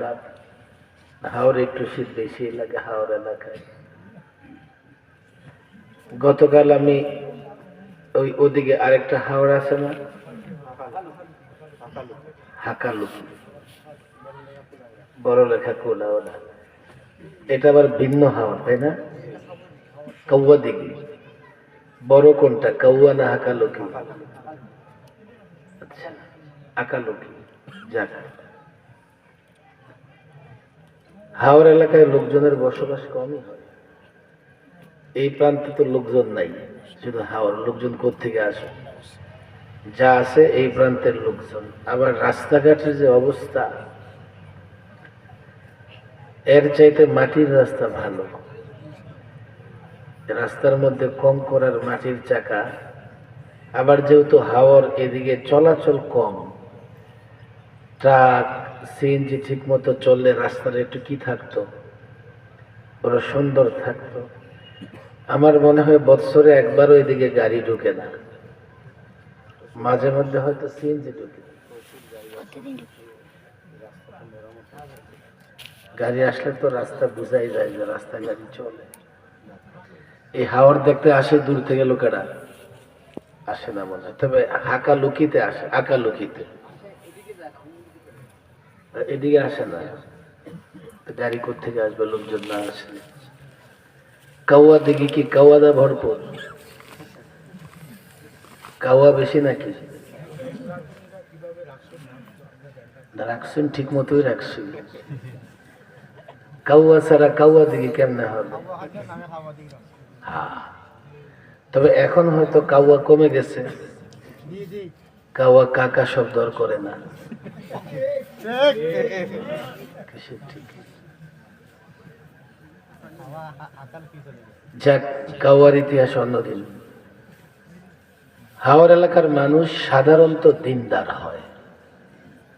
খারাপ হাওড়ে একটু শীত বেশি লাগে হাওড় এলাকায়। গতকাল আমি ওই ওদিকে আরেকটা হাওড় আছে না? হাকালুকি বড় লেখা কোলা ওটা। এটা আবার ভিন্ন হাওড় তাই না? কৌয়া দিকে বড় কোনটা? কৌয়া না হাকালুকি আচ্ছা আকালুকি যাক। হাওড় এলাকায় লোকজনের বসবাস কমই হয়। এই প্রান্তে তো লোকজন নাই, শুধু হাওড় লোকজন কোথেকে আসে? যা আছে এই প্রান্তের লোকজন। আবার রাস্তাঘাটের যে অবস্থা, এর চাইতে মাটির রাস্তা ভালো। রাস্তার মধ্যে কম করার মাটির চাকা। আবার যেহেতু হাওয়ার এদিকে চলাচল কম ট্রাক সিএনজি ঠিক মতো চললে রাস্তাটা একটু কি থাকতো? বড় সুন্দর থাকতো। আমার মনে হয় বৎসরে একবারও এদিকে গাড়ি ঢুকে না। মাঝে মধ্যে হয়তো সিএনজি ঢুকে। গাড়ি আসলে তো রাস্তা বুঝাই যায় যে রাস্তা গাড়ি চলে। এই হাওয়ার দেখতে আসে দূর থেকে লোকেরা। আসে না মনে হয়। তবে হাকা লুকিতে আসে আঁকা লুকিতে এদিকে আসে না। গাড়ি থেকে আসবে? লোকজন না আসলে কাউয়া দেখি কি? কাউয়াদা ভরপুর? কাউয়া বেশি নাকি? রাখছেন ঠিক মতোই রাখছেন কাউয়া ছাড়া কাউয়া দিকে কেমনে হবে? হ্যাঁ। তবে এখন হয়তো কাউয়া কমে গেছে। কাউয়া কাকা শব্দ করে না। যাক, কাওয়ার ইতিহাস অন্যদিন। হাওড় এলাকার মানুষ সাধারণত দিনদার হয়।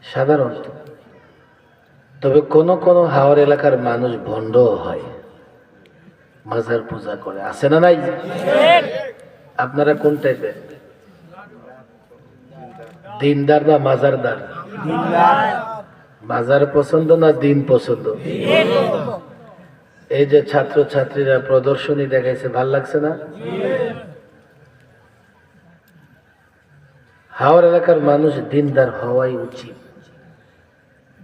সাধারণত। তবে কোন কোন হাওড় এলাকার মানুষ ভণ্ড হয়। মাজার পূজা করে। আছে না নাই? আপনারা কোন টাইপের দিনদার বা মাজারদার? মাজার পছন্দ না দিন পছন্দ? এই যে ছাত্র ছাত্রীরা প্রদর্শনী দেখাইছে, ভালো লাগছে না? হাওড় এলাকার মানুষ দিনদার হওয়াই উচিত।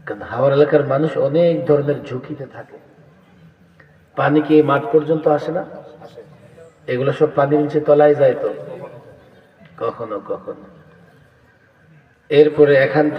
কারণ হাওড় এলাকার মানুষ অনেক ধরনের ঝুঁকিতে থাকে। পানি কি মাঠ পর্যন্ত আসে না? এগুলো সব পানির নিচে তলায় যায় তো? কখনো কখনো। এরপরে এখান